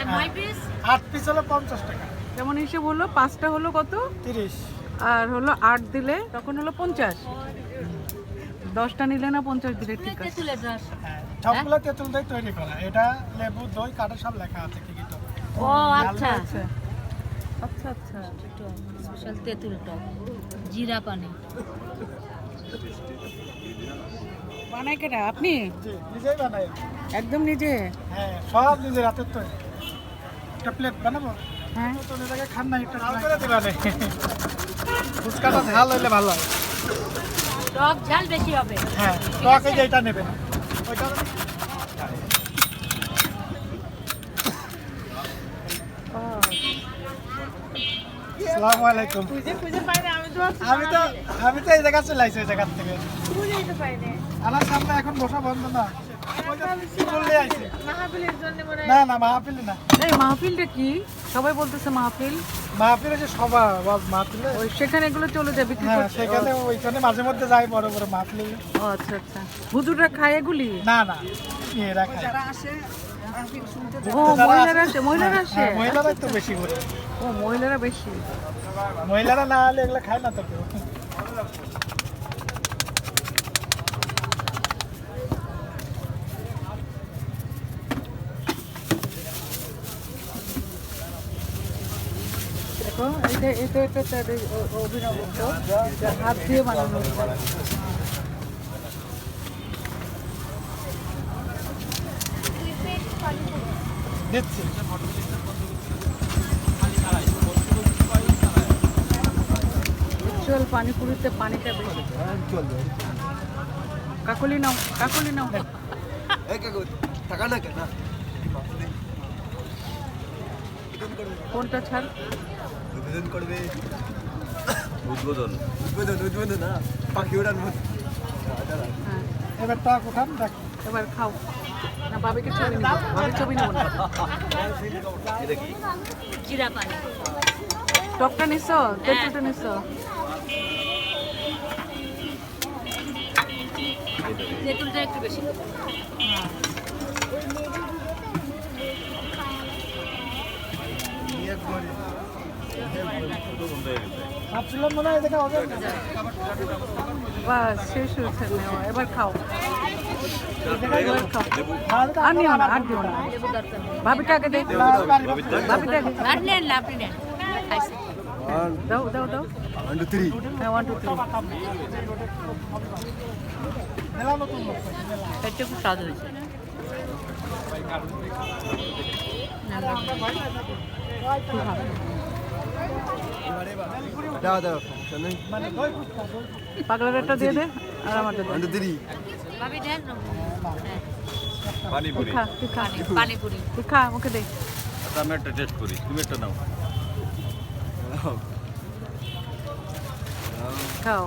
হ্যাঁ। আট পিস হলো 50 টাকা। যেমন হিসেব হলো পাঁচটা হলো কত? 30 আর হলো আট দিলে তখন হলো 50 দশটা নিলে না পঞ্চাশ দিলে ঠিক আছে। সবগুলো হ্যাঁ, তেঁতুল দই তৈরি করা। এটা লেবু দই কাটা সব লেখা আছে কি ও আচ্ছা। আচ্ছা আচ্ছা। আচ্ছা তেঁতুল টক। জিরা পানি বানাই কেটা আপনি? জি নিজেই বানাই। একদম নিজে? হ্যাঁ সব নিজের হাতের তৈরি একটা প্লেট বানাবো? হ্যাঁ। তো খান না একটা ঝাল করে দিবা নে। ফুচকাটা ঝাল হইলে ভালো হয়। টক ঝাল বেশি হবে। হ্যাঁ টকে যেটা নেবেন ওইটা আসসালামু আলাইকুম। আমি তো আমি তো এই জায়গা চলে আসছি ওই জায়গা থেকে। আমার সামনে এখন বসা বন্ধ না। না না মাহফিল না। এই মাহফিলটা কি? সবাই বলতেছে মাহফিল। মাহফিল যে সভা বা মাহফিলে। ওই সেখানে এগুলো চলে যায় বিক্রি হ্যাঁ সেখানে ওইখানে মাঝে মধ্যে যাই বড় বড় মাহফিলে। ও আচ্ছা আচ্ছা। হুজুররা খায় এগুলি? না না মেয়েরা খায়। ও মহিলারা আসে মহিলারা আসে? হ্যাঁ, তো বেশি করে। ও মহিলারা বেশি। মহিলারা না হলে এগুলো খায় না তো কেউ। এটা এটা এটা অভিনব হাত দিয়ে বানানো দিচ্ছি চল পানিপুরিতে পানিটা বেশি। কাকলি নাও কাকলি নাও। কোনটা ছাড়। উদ্বোধন করবে। উদ্বোধন। উদ্বোধন উদ্বোধন না পাখি মতো। হ্যাঁ। এবার টক উঠান দেখ। এবার খাও। না বাবিকে ছবি নিব বাবির ছবি নেব না। এটা কি? জিরা পানি। টকটা নিছো? তেঁতুলটা নিছো? তেঁতুলটা একটু বেশি। ভাবছিলাম মনে হয় এদিকে হবে না। বাস শেষ হয়েছে এবার খাও। আর নিও না আর দিও না দে আর নেন না আপনি নেন দাও দাও দাও। ওয়ান টু থ্রি হ্যাঁ ওয়ান টু থ্রি মেলা নতুন লোক এটা খুব স্বাদ হয়েছে দাও দাও সমস্যা নেই দই ফুচকা দই পাগলার একটা দিয়ে দে। আর থ্রি ভাবি হ্যাঁ, পানি পানিপুরি। তুই খা মুখে দে। আচ্ছা আমি একটা টেস্ট করি। তুমি একটা নাও। খাও।